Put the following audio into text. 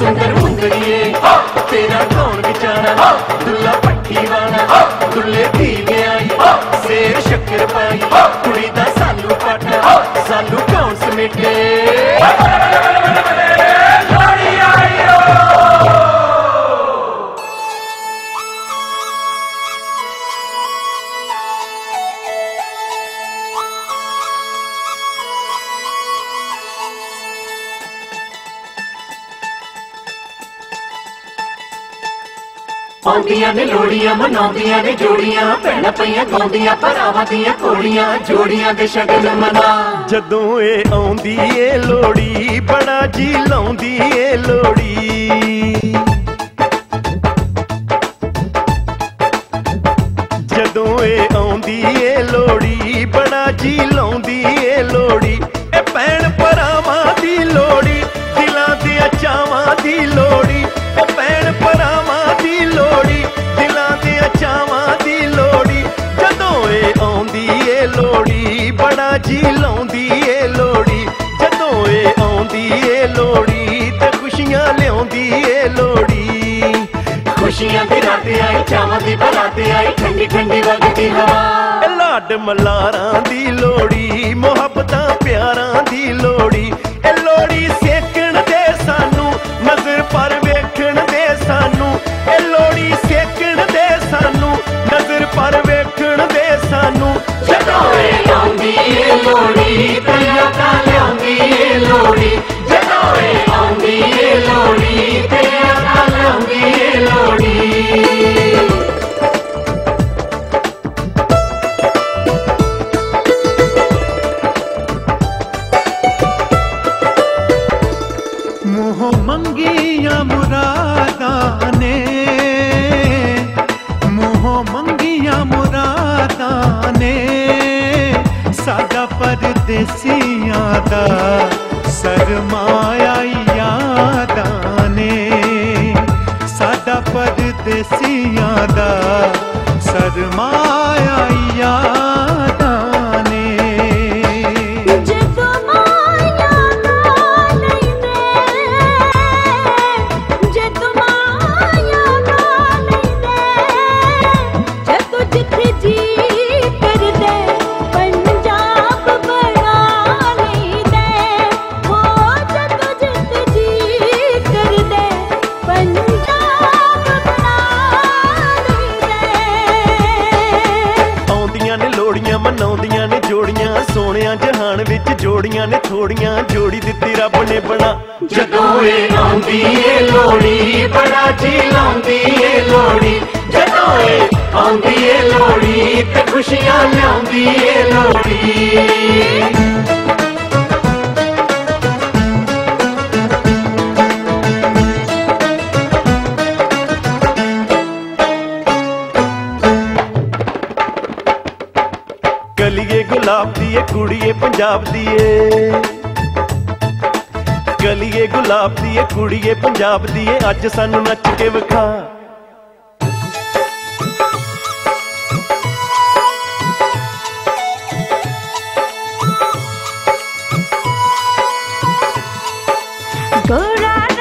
सुंदर मुंदरिए। तेरा कौन बिचारा? दुल्ला पट्टी वाला। दुल्ले धी ब्याई शेर शक्कर पाई। कुड़ी का सालू पाटा। सालू कौन समेटे? ਆਉਂਦੀਆਂ ਨੇ ਲੋੜੀਆਂ, ਮਨਾਉਂਦੀਆਂ ਨੇ ਜੋੜੀਆਂ, ਭੈਣਾਂ ਪਈਆਂ ਗਾਉਂਦੀਆਂ, ਭਰਾਵਾਂ ਦੀਆਂ ਕੋੜੀਆਂ ਜੋੜੀਆਂ ਦੇ ਸ਼ਗਨ ਮਨਾ। ਜਦੋਂ ਇਹ ਆਉਂਦੀ ਏ ਲੋੜੀ, ਬੜਾ ਜੀ ਲਾਉਂਦੀ ਏ ਲੋੜੀ। ਜਦੋਂ ਇਹ ਆਉਂਦੀ ਏ ਲੋੜੀ, ਬੜਾ ਜੀ ਲਾਉਂਦੀ ਏ ਲੋੜੀ। ਜੀ ਲਾਉਂਦੀ ਏ ਲੋੜੀ ਜਦੋਂ ਇਹ ਆਉਂਦੀ ਏ ਲੋੜੀ ਤੇ ਖੁਸ਼ੀਆਂ ਲਿਆਉਂਦੀ ਏ ਲੋੜੀ ਖੁਸ਼ੀਆਂ ਦੀ ਰਾਤ ਆਈ ਚਾਵਾਂ ਦੀ ਬਰਾਤ ਆਈ ਠੰਡੀ ਠੰਡੀ ਵਗਦੀ ਹਵਾ। ਲਾਡ ਮਲਾਰਾਂ ਦੀ ਲੋੜੀ ਮੁਹੱਬਤਾਂ ਪਿਆਰਾਂ ਦੀ ਲੋੜੀ ਇਹ ਲੋੜੀ ਪਰਦੇਸੀਆਂ ਦਾ ਸਰਮਾਇਆ ਲੋੜੀਆਂ ਨੇ ਜੋੜੀਆਂ, ਸੋਹਣਿਆਂ ਜਹਾਨ ਵਿੱਚ ਜੋੜੀਆਂ ਨੇ ਥੋੜੀਆਂ, ਜੋੜੀ ਦਿੱਤੀ ਰੱਬ ਨੇ ਬਣਾ। ਜਦੋਂ ਇਹ ਆਉਂਦੀ ਏ ਲੋੜੀ ਬੜਾ ਜੀ ਲਾਉਂਦੀ ਏ ਲੋੜੀ ਜਦੋਂ ਇਹ ਆਉਂਦੀ ਏ ਲੋੜੀ ਤੇ ਖੁਸ਼ੀਆਂ ਕਲੀਏ ਗੁਲਾਬ ਦੀ ਏ ਕੁੜੀਏ ਪੰਜਾਬ ਦੀ ਏ ਕਲੀਏ ਗੁਲਾਬ ਦੀ ਏ ਕੁੜੀਏ ਪੰਜਾਬ ਦੀ ਏ ਅੱਜ ਸਾਨੂੰ ਨੱਚ ਕੇ ਵਿਖਾ गोरा